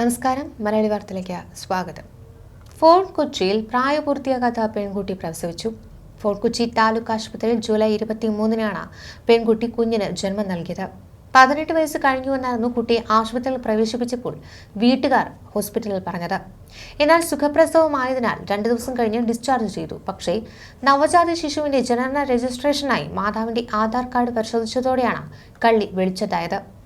നമസ്കാരം. മലയാളി വാർത്തയിലേക്ക് സ്വാഗതം. ഫോർട്ട് കൊച്ചിയിൽ പ്രായപൂർത്തിയാകാത്ത പെൺകുട്ടി പ്രസവിച്ചു. ഫോർട്ട് കൊച്ചി താലൂക്ക് ആശുപത്രിയിൽ ജൂലൈ ഇരുപത്തി മൂന്നിനാണ് പെൺകുട്ടി കുഞ്ഞിന് ജന്മം നൽകിയത്. പതിനെട്ട് വയസ്സ് കഴിഞ്ഞുവെന്നായിരുന്നു കുട്ടിയെ ആശുപത്രിയിൽ പ്രവേശിപ്പിച്ചപ്പോൾ വീട്ടുകാർ ഹോസ്പിറ്റലിൽ പറഞ്ഞത്. എന്നാൽ സുഖപ്രസവമായതിനാൽ രണ്ടു ദിവസം കഴിഞ്ഞ് ഡിസ്ചാർജ് ചെയ്തു. പക്ഷേ നവജാത ശിശുവിന്റെ ജനന രജിസ്ട്രേഷനായി മാതാവിന്റെ ആധാർ കാർഡ് പരിശോധിച്ചതോടെയാണ് കള്ളി വെളിച്ചതായത്.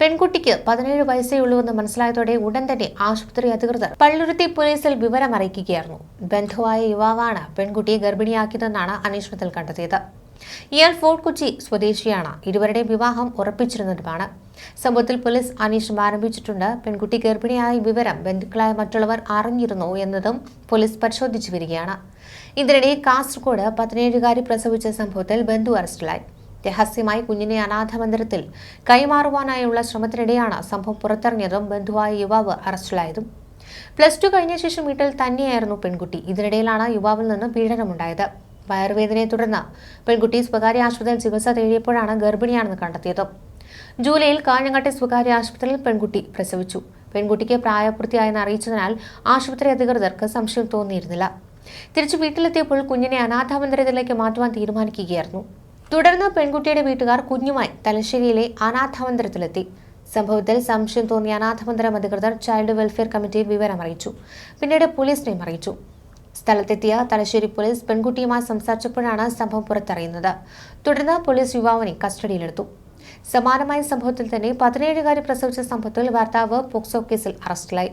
പെൺകുട്ടിക്ക് പതിനേഴ് വയസ്സേ ഉള്ളൂവെന്ന് മനസ്സിലായതോടെ ഉടൻ തന്നെ ആശുപത്രി അധികൃതർ പള്ളുരുത്തി പോലീസിൽ വിവരം അറിയിക്കുകയായിരുന്നു. ബന്ധുവായ യുവാവാണ് പെൺകുട്ടിയെ ഗർഭിണിയാക്കിയതെന്നാണ് അന്വേഷണത്തിൽ കണ്ടെത്തിയത്. ഇയാൾ ഫോർട്ട് കൊച്ചി സ്വദേശിയാണ്. ഇരുവരുടെയും വിവാഹം ഉറപ്പിച്ചിരുന്നതുമാണ്. സംഭവത്തിൽ പോലീസ് അന്വേഷണം ആരംഭിച്ചിട്ടുണ്ട്. പെൺകുട്ടി ഗർഭിണിയായ വിവരം ബന്ധുക്കളായ മറ്റുള്ളവർ അറിഞ്ഞിരുന്നു എന്നതും പോലീസ് പരിശോധിച്ചു വരികയാണ്. ഇതിനിടെ കാസർഗോഡ് പതിനേഴുകാരി പ്രസവിച്ച സംഭവത്തിൽ ബന്ധു അറസ്റ്റിലായി. രഹസ്യമായി കുഞ്ഞിനെ അനാഥ മന്ദിരത്തിൽ കൈമാറുവാനായുള്ള ശ്രമത്തിനിടെയാണ് സംഭവം പുറത്തിറങ്ങിയതും ബന്ധുവായ യുവാവ് അറസ്റ്റിലായതും. പ്ലസ് ടു കഴിഞ്ഞ ശേഷം വീട്ടിൽ തന്നെയായിരുന്നു പെൺകുട്ടി. ഇതിനിടയിലാണ് യുവാവിൽ നിന്ന് പീഡനമുണ്ടായത്. വയറുവേദനയെ തുടർന്ന് പെൺകുട്ടി സ്വകാര്യ ആശുപത്രിയിൽ ചികിത്സ തേടിയപ്പോഴാണ് ഗർഭിണിയാണെന്ന് കണ്ടെത്തിയത്. ജൂലൈയിൽ കാഞ്ഞങ്ങാട്ടെ സ്വകാര്യ ആശുപത്രിയിൽ പെൺകുട്ടി പ്രസവിച്ചു. പെൺകുട്ടിക്ക് പ്രായപൂർത്തിയായെന്ന് അറിയിച്ചതിനാൽ ആശുപത്രി അധികൃതർക്ക് സംശയം തോന്നിയിരുന്നില്ല. തിരിച്ചു വീട്ടിലെത്തിയപ്പോൾ കുഞ്ഞിനെ അനാഥാമന്ദിരത്തിലേക്ക് മാറ്റുവാൻ തീരുമാനിക്കുകയായിരുന്നു. തുടർന്ന് പെൺകുട്ടിയുടെ വീട്ടുകാർ കുഞ്ഞുമായി തലശ്ശേരിയിലെ അനാഥമന്ദിരത്തിലെത്തി. സംഭവത്തിൽ സംശയം തോന്നിയ അനാഥമന്ദിരം അധികൃതർ ചൈൽഡ് വെൽഫെയർ കമ്മിറ്റിയെ വിവരം അറിയിച്ചു. പിന്നീട് പോലീസിനെയും അറിയിച്ചു. സ്ഥലത്തെത്തിയ തലശ്ശേരി പോലീസ് പെൺകുട്ടിയുമായി സംസാരിച്ചപ്പോഴാണ് സംഭവം പുറത്തറിയുന്നത്. തുടർന്ന് പോലീസ് യുവാവിനെ കസ്റ്റഡിയിലെടുത്തു. സമാനമായ സംഭവത്തിൽ തന്നെ പതിനേഴുകാരി പ്രസവിച്ച സംഭവത്തിൽ ഭർത്താവ് പോക്സോ കേസിൽ അറസ്റ്റിലായി.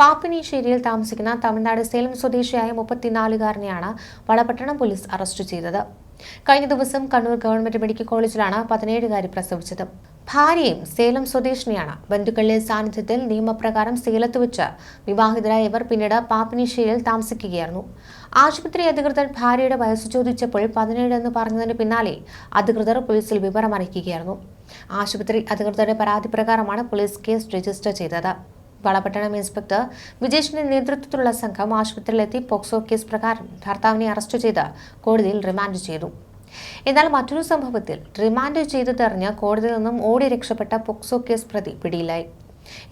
പാപ്പിനീശ്ശേരിയിൽ താമസിക്കുന്ന തമിഴ്നാട് സേലം സ്വദേശിയായ മുപ്പത്തിനാലുകാരനെയാണ് വളപട്ടണം പോലീസ് അറസ്റ്റ് ചെയ്തത്. കഴിഞ്ഞ ദിവസം കണ്ണൂർ ഗവൺമെന്റ് മെഡിക്കൽ കോളേജിലാണ് പതിനേഴുകാരി പ്രസവിച്ചത്. ഭാര്യയും സേലം സ്വദേശിനിയാണ്. ബന്ധുക്കളുടെ സാന്നിധ്യത്തിൽ നിയമപ്രകാരം സേലത്ത് വെച്ച് വിവാഹിതരായ ഇവർ പിന്നീട് പാപ്പിനിശ്ശേരിയിൽ താമസിക്കുകയായിരുന്നു. ആശുപത്രി അധികൃതർ ഭാര്യയുടെ വയസ്സ് ചോദിച്ചപ്പോൾ പതിനേഴ് എന്ന് പറഞ്ഞതിന് പിന്നാലെ അധികൃതർ പോലീസിൽ വിവരം അറിയിക്കുകയായിരുന്നു ആശുപത്രി അധികൃതരുടെ പരാതി പ്രകാരമാണ് പോലീസ് കേസ് രജിസ്റ്റർ ചെയ്തത്. വളപട്ടണം ഇൻസ്പെക്ടർ വിജേഷിന്റെ നേതൃത്വത്തിലുള്ള സംഘം ആശുപത്രിയിലെത്തി പോക്സോ കേസ് പ്രകാരം ഭർത്താവിനെ അറസ്റ്റ് ചെയ്ത് കോടതിയിൽ റിമാൻഡ് ചെയ്തു. എന്നാൽ മറ്റൊരു സംഭവത്തിൽ റിമാൻഡ് ചെയ്തതറിഞ്ഞ് കോടതിയിൽ നിന്നും ഓടി രക്ഷപ്പെട്ട പോക്സോ കേസ് പ്രതി പിടിയിലായി.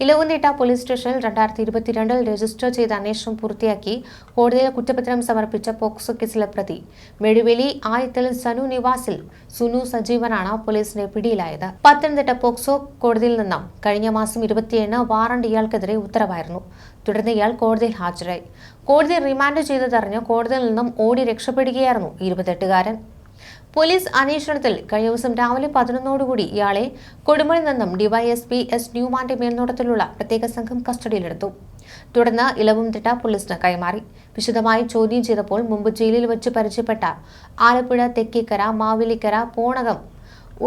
ഇലവുന്നേട്ട പോലീസ് സ്റ്റേഷനിൽ രണ്ടായിരത്തി ഇരുപത്തിരണ്ടിൽ രജിസ്റ്റർ ചെയ്ത അന്വേഷണം പൂർത്തിയാക്കി കോടതിയിൽ കുറ്റപത്രം സമർപ്പിച്ച പോക്സോ കേസിലെ പ്രതി. മെഴുവേലി ആയത്തിൽ സനു നിവാസിൽ സുനു സജീവനാണ് പോലീസിന്റെ പിടിയിലായത്. പത്തനംതിട്ട പോക്സോ കോടതിയിൽ നിന്നും കഴിഞ്ഞ മാസം ഇരുപത്തിയേഴിന് വാറണ്ട് ഇയാൾക്കെതിരെ ഉത്തരവായിരുന്നു. തുടർന്ന് ഇയാൾ കോടതിയിൽ ഹാജരായി. കോടതി റിമാൻഡ് ചെയ്തതറിഞ്ഞ് കോടതിയിൽ നിന്നും ഓടി രക്ഷപ്പെടുകയായിരുന്നു ഇരുപത്തെട്ടുകാരൻ. പോലീസ് അന്വേഷണത്തിൽ കഴിഞ്ഞ ദിവസം രാവിലെ പതിനൊന്നോടുകൂടി ഇയാളെ കൊടുമണിൽ നിന്നും ഡിവൈഎസ്പി എസ് ന്യൂമാന്റെ മേൽനോട്ടത്തിലുള്ള പ്രത്യേക സംഘം കസ്റ്റഡിയിലെടുത്തു. തുടർന്ന് ഇളവുംതിട്ട പോലീസിന് കൈമാറി. വിശദമായി ചോദ്യം ചെയ്തപ്പോൾ മുമ്പ് ജയിലിൽ വെച്ച് പരിചയപ്പെട്ട ആലപ്പുഴ തെക്കേക്കര മാവേലിക്കര പോണകം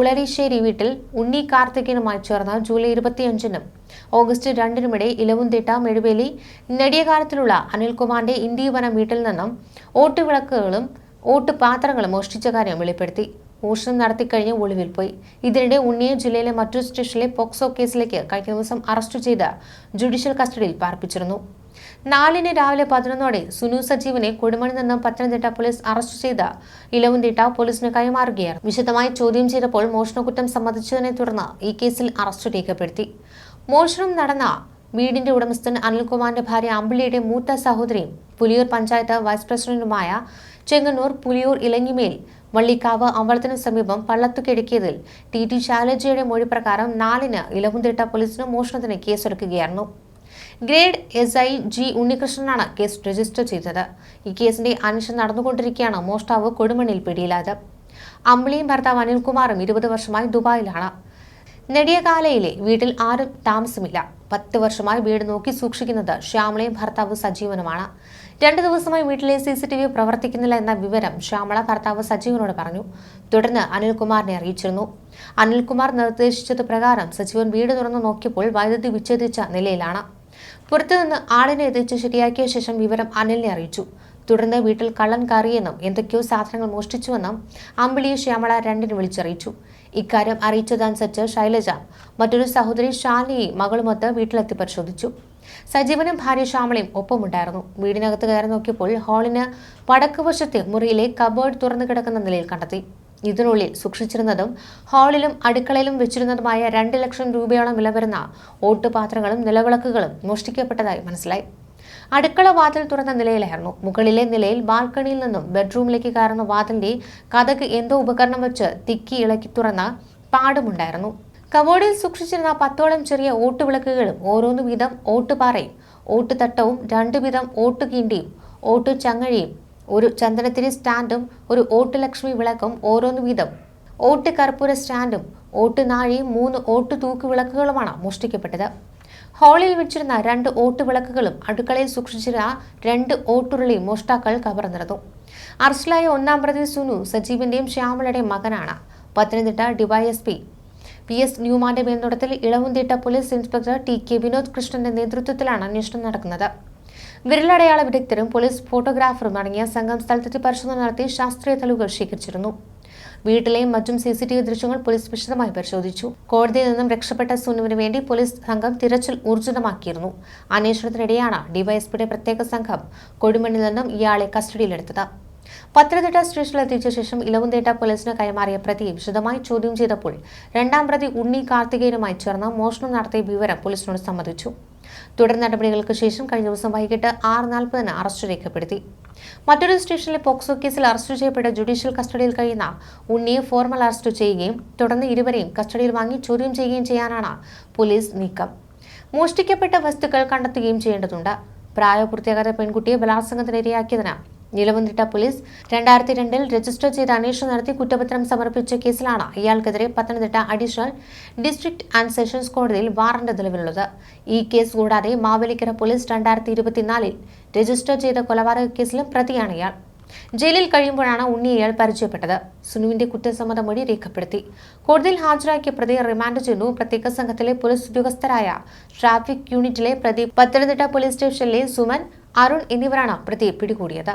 ഉളരിശ്ശേരി വീട്ടിൽ ഉണ്ണി കാർത്തികനുമായി ചേർന്ന് ജൂലൈ ഇരുപത്തിയഞ്ചിനും ഓഗസ്റ്റ് രണ്ടിനുമിടെ ഇലവുംതിട്ട മെഴുവേലി നെടിയകാലത്തിലുള്ള അനിൽകുമാറിന്റെ ഇന്ത്യവനം വീട്ടിൽ നിന്നും ഓട്ടുവിളക്കുകളും ഓട്ട് പാത്രങ്ങൾ മോഷ്ടിച്ച കാര്യം വെളിപ്പെടുത്തി. മോഷണം നടത്തിക്കഴിഞ്ഞ് ഒളിവിൽ പോയി. ഇതിനിടെ ഉണ്ണിയെ ജില്ലയിലെ മറ്റൊരു സ്റ്റേഷനിലെ പോക്സോ കേസിലേക്ക് കഴിഞ്ഞ ദിവസം അറസ്റ്റ് ചെയ്ത ജുഡീഷ്യൽ കസ്റ്റഡിയിൽ പാർപ്പിച്ചിരുന്നു. നാലിന് രാവിലെ പതിനൊന്നോടെ സുനു സജീവിനെ കൊടുമണി നിന്നും പത്തനംതിട്ട പോലീസ് അറസ്റ്റ് ചെയ്ത ഇലവുംതിട്ട പോലീസിന് കൈമാറുകയായിരുന്നു. വിശദമായി ചോദ്യം ചെയ്തപ്പോൾ മോഷണക്കുറ്റം സമ്മതിച്ചതിനെ തുടർന്ന് ഈ കേസിൽ അറസ്റ്റ് രേഖപ്പെടുത്തി. മോഷണം നടന്ന വീടിന്റെ ഉടമസ്ഥൻ അനിൽകുമാറിന്റെ ഭാര്യ അമ്പിളിയുടെ മൂത്ത സഹോദരിയും പുലിയൂർ പഞ്ചായത്ത് വൈസ് പ്രസിഡന്റുമായ ചെങ്ങന്നൂർ പുലിയൂർ ഇലങ്ങിമേൽ വള്ളിക്കാവ് അമ്പലത്തിനു സമീപം പള്ളത്തു കിഴക്കിയതിൽ ടി ടി ശാലജിയുടെ മൊഴി പ്രകാരം നാലിന് ഇലവുംതിട്ട പോലീസിന് മോഷണത്തിന് കേസെടുക്കുകയായിരുന്നു. ഗ്രേഡ് എസ് ഐ ജി ഉണ്ണികൃഷ്ണനാണ് കേസ് രജിസ്റ്റർ ചെയ്തത്. ഈ കേസിന്റെ അന്വേഷണം നടന്നുകൊണ്ടിരിക്കുകയാണ് മോഷ്ടാവ് കൊടുമണ്ണിൽ പിടിയിലായത്. അമ്പിളിയും ഭർത്താവ് അനിൽകുമാറും ഇരുപത് വർഷമായി ദുബായിലാണ്. നെടിയകാലയിലെ വീട്ടിൽ ആരും താമസമില്ല. പത്ത് വർഷമായി വീട് നോക്കി സൂക്ഷിക്കുന്നത് ശ്യാമളയും ഭർത്താവ് സജീവനുമാണ്. രണ്ട് ദിവസമായി വീട്ടിലെ സി സി ടി വി പ്രവർത്തിക്കുന്നില്ല എന്ന വിവരം ശ്യാമള ഭർത്താവ് സജീവനോട് പറഞ്ഞു. തുടർന്ന് അനിൽകുമാറിനെ അറിയിച്ചിരുന്നു. അനിൽകുമാർ നിർദ്ദേശിച്ചത് പ്രകാരം സജീവൻ വീട് തുറന്നു നോക്കിയപ്പോൾ വൈദ്യുതി വിച്ഛേദിച്ച നിലയിലാണ്. പുറത്തുനിന്ന് ആളിനെ എത്തിച്ച് ശരിയാക്കിയ ശേഷം വിവരം അനിലിനെ അറിയിച്ചു. തുടർന്ന് വീട്ടിൽ കള്ളൻ കയറിയെന്നും എന്തൊക്കെയോ സാധനങ്ങൾ മോഷ്ടിച്ചുവെന്നും അമ്പിളിയെ ശ്യാമള രണ്ടിന് വിളിച്ചറിയിച്ചു. ഇക്കാര്യം അറിയിച്ചതനുസരിച്ച് ശൈലജ. മറ്റൊരു സഹോദരി ശാലിനിയെ മകളുമൊത്ത് വീട്ടിലെത്തി പരിശോധിച്ചു. സജീവനും ഭാര്യ ശ്യാമളയും ഒപ്പമുണ്ടായിരുന്നു. വീടിനകത്ത് കയറി നോക്കിയപ്പോൾ ഹാളിന് വടക്കുവശത്തെ മുറിയിലെ കബേർഡ് തുറന്നു കിടക്കുന്ന നിലയിൽ കണ്ടെത്തി. ഇതിനുള്ളിൽ സൂക്ഷിച്ചിരുന്നതും ഹാളിലും അടുക്കളയിലും വെച്ചിരുന്നതുമായ രണ്ട് ലക്ഷം രൂപയോളം വില വരുന്ന ഓട്ടുപാത്രങ്ങളും നിലവിളക്കുകളും മോഷ്ടിക്കപ്പെട്ടതായി മനസ്സിലായി. അടുക്കള വാതിൽ തുറന്ന നിലയിലായിരുന്നു. മുകളിലെ നിലയിൽ ബാൽക്കണിയിൽ നിന്നും ബെഡ്റൂമിലേക്ക് കയറുന്ന വാതിലിന്റെ കഥക്ക് എന്തോ ഉപകരണം വെച്ച് തിക്കി ഇളക്കി തുറന്ന പാടുമുണ്ടായിരുന്നു. കബോർഡിൽ സൂക്ഷിച്ചിരുന്ന പത്തോളം ചെറിയ ഓട്ടുവിളക്കുകളും ഓരോന്ന് വീതം ഓട്ടുപാറയും ഓട്ടുതട്ടവും രണ്ടു വീതം ഓട്ടുകീണ്ടിയും ഓട്ടുചങ്ങഴിയും ഒരു ചന്ദനത്തിരി സ്റ്റാൻഡും ഒരു ഓട്ടുലക്ഷ്മി വിളക്കും ഓരോന്ന് വീതം ഓട്ട് കർപ്പൂര സ്റ്റാൻഡും ഓട്ടുനാഴിയും മൂന്ന് ഓട്ടു തൂക്കുവിളക്കുകളുമാണ് മോഷ്ടിക്കപ്പെട്ടത്. ഹാളിൽ വെച്ചിരുന്ന രണ്ട് ഓട്ടുവിളക്കുകളും അടുക്കളയിൽ സൂക്ഷിച്ചിരുന്ന രണ്ട് ഓട്ടുരുളിയും മോഷ്ടാക്കൾ കവർന്നിരുന്നു അറസ്റ്റിലായ ഒന്നാം പ്രതി സുനു സജീവിന്റെയും ശ്യാമളയുടെയും മകനാണ്. പത്തനംതിട്ട ഡിവൈഎസ്പി പി എസ് ന്യൂമാന്റെ മേൽനോട്ടത്തിൽ Elavumthitta police inspector T K Vinod കൃഷ്ണന്റെ നേതൃത്വത്തിലാണ് അന്വേഷണം നടക്കുന്നത്. വിരലടയാള വിദഗ്ധരും പോലീസ് ഫോട്ടോഗ്രാഫറും അടങ്ങിയ സംഘം സ്ഥലത്തെത്തി പരിശോധന നടത്തി ശാസ്ത്രീയ തെളിവുകൾ ശേഖരിച്ചിരുന്നു. വീട്ടിലെയും മറ്റും സി സി ടി വി ദൃശ്യങ്ങൾ പോലീസ് വിശദമായി പരിശോധിച്ചു. കോടതിയിൽ നിന്നും രക്ഷപ്പെട്ട സുനുവിന് വേണ്ടി പോലീസ് സംഘം തിരച്ചിൽ ഊർജിതമാക്കിയിരുന്നു അന്വേഷണത്തിനിടെയാണ് ഡിവൈഎസ്പിയുടെ പ്രത്യേക സംഘം കൊടുമണ്ണിൽ നിന്നും ഇയാളെ കസ്റ്റഡിയിലെടുത്തത്. പത്തനംതിട്ട സ്റ്റേഷനിലെത്തിച്ച ശേഷം ഇലവുന്തേട്ട പോലീസിന് കൈമാറിയ പ്രതിയെ വിശദമായി ചോദ്യം ചെയ്തപ്പോൾ രണ്ടാം പ്രതി ഉണ്ണി കാർത്തികേയനുമായി ചേർന്ന് മോഷണം നടത്തിയ വിവരം പോലീസിനോട് സമ്മതിച്ചു. തുടർ നടപടികൾക്ക് ശേഷം കഴിഞ്ഞ ദിവസം വൈകിട്ട് ആറ് നാൽപ്പതിന് അറസ്റ്റ് രേഖപ്പെടുത്തി. മറ്റൊരു സ്റ്റേഷനിലെ പോക്സോ കേസിൽ അറസ്റ്റ് ചെയ്യപ്പെട്ട ജുഡീഷ്യൽ കസ്റ്റഡിയിൽ കഴിയുന്ന ഉണ്ണിയെ ഫോർമൽ അറസ്റ്റ് ചെയ്യുകയും തുടർന്ന് ഇരുവരെയും കസ്റ്റഡിയിൽ വാങ്ങി ചോദ്യം ചെയ്യുകയും ചെയ്യാനാണ് പോലീസ് നീക്കം. മോഷ്ടിക്കപ്പെട്ട വസ്തുക്കൾ കണ്ടെത്തുകയും ചെയ്യേണ്ടതുണ്ട്. പ്രായപൂർത്തിയാകാത്ത പെൺകുട്ടിയെ ബലാത്സംഗത്തിന് ഇരയാക്കിയതിന് നിലവന്തിട്ട പോലീസ് രണ്ടായിരത്തി രണ്ടിൽ രജിസ്റ്റർ ചെയ്ത് അന്വേഷണം നടത്തി കുറ്റപത്രം സമർപ്പിച്ച കേസിലാണ് ഇയാൾക്കെതിരെ Pathanamthitta additional district and sessions കോടതിയിൽ വാറന്റ് നിലവിലുള്ളത്. ഈ കേസ് കൂടാതെ മാവേലിക്കര പോലീസ് രണ്ടായിരത്തി ഇരുപത്തിനാലിൽ രജിസ്റ്റർ ചെയ്ത കൊലപാതക കേസിലും പ്രതിയാണ് ഇയാൾ. ജയിലിൽ കഴിയുമ്പോഴാണ് ഉണ്ണി ഇയാൾ പരിചയപ്പെട്ടത്. സുനുവിന്റെ കുറ്റസമ്മത മൊഴി രേഖപ്പെടുത്തി. കോടതിയിൽ ഹാജരാക്കിയ പ്രതിയെ റിമാൻഡ് ചെയ്യുന്നു പ്രത്യേക സംഘത്തിലെ പോലീസ് ഉദ്യോഗസ്ഥരായ ട്രാഫിക് യൂണിറ്റിലെ പ്രതി പത്തനംതിട്ട പോലീസ് സ്റ്റേഷനിലെ സുമൻ അരുൺ എന്നിവരാണ് പ്രതിയെ പിടികൂടിയത്.